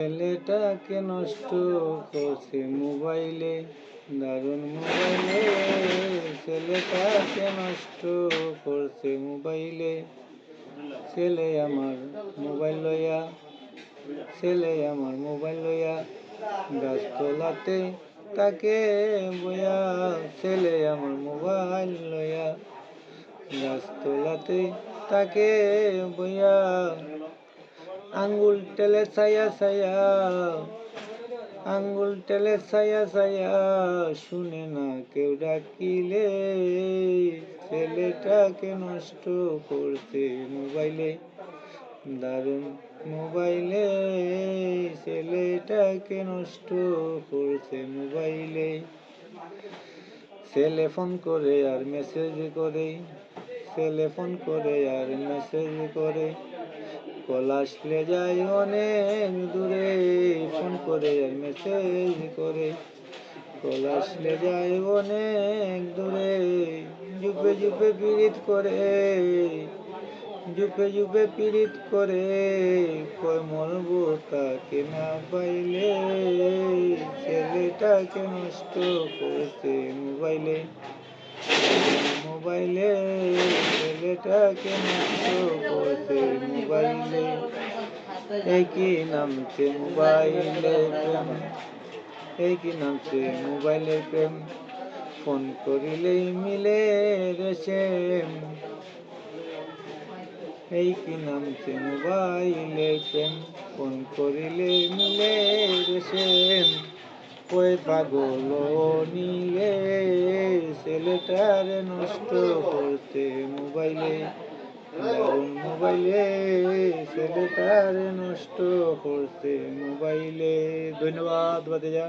ছেলেটাকে নষ্ট করছে মোবাইলে, দারুণ মোবাইলে। ছেলেটাকে নষ্ট করছে মোবাইলে। ছেলে আমার মোবাইল লইয়া ছেলে আমার মোবাইল লইয়া গাছতলাতে তাকে বইয়া ছেলে আমার মোবাইল লইয়া গাছতলাতে তাকে বইয়া আঙ্গুল টেলে ছায়া ছায়া, আঙ্গুল টেলে ছায়া ছায়া, শুনে না কেউ ডাকিলে। ছেলেটাকে নষ্ট করছে মোবাইলে, দারুণ মোবাইলে। ছেলেটাকে নষ্ট করছে মোবাইলে। ছেলে ফোন করে আর মেসেজ করে, ছেলে ফোন করে আর মেসেজ করে। কল আসলে যাই অনেক দূরে, ফোন করে মেসেজ করে। কল আসলে যাই অনেক দূরে জুপে জুপে পীড়িত করে জুপে জুপে পীড়িত করে। কয় মরবো তাকে না পাইলে, ছেলেটাকে নষ্ট করছে মোবাইলে। মোবাইলে ছেলেটাকে নষ্ট করছে? মোবাইলে একই নামছে মোবাইলে প্রেম। একই নামছে মোবাইলে প্রেম। ফোন করিলেই মিলে রেসে এই কি নামছে মোবাইলে প্রেম। ফোন করিলে মিলে রেসে কই পাগল নিলে ছেলেটার নষ্ট করতে মোবাইলে? মোবাইলে ছেলেটার নষ্ট করতে মোবাইলে? ধন্যবাদ বাদে যা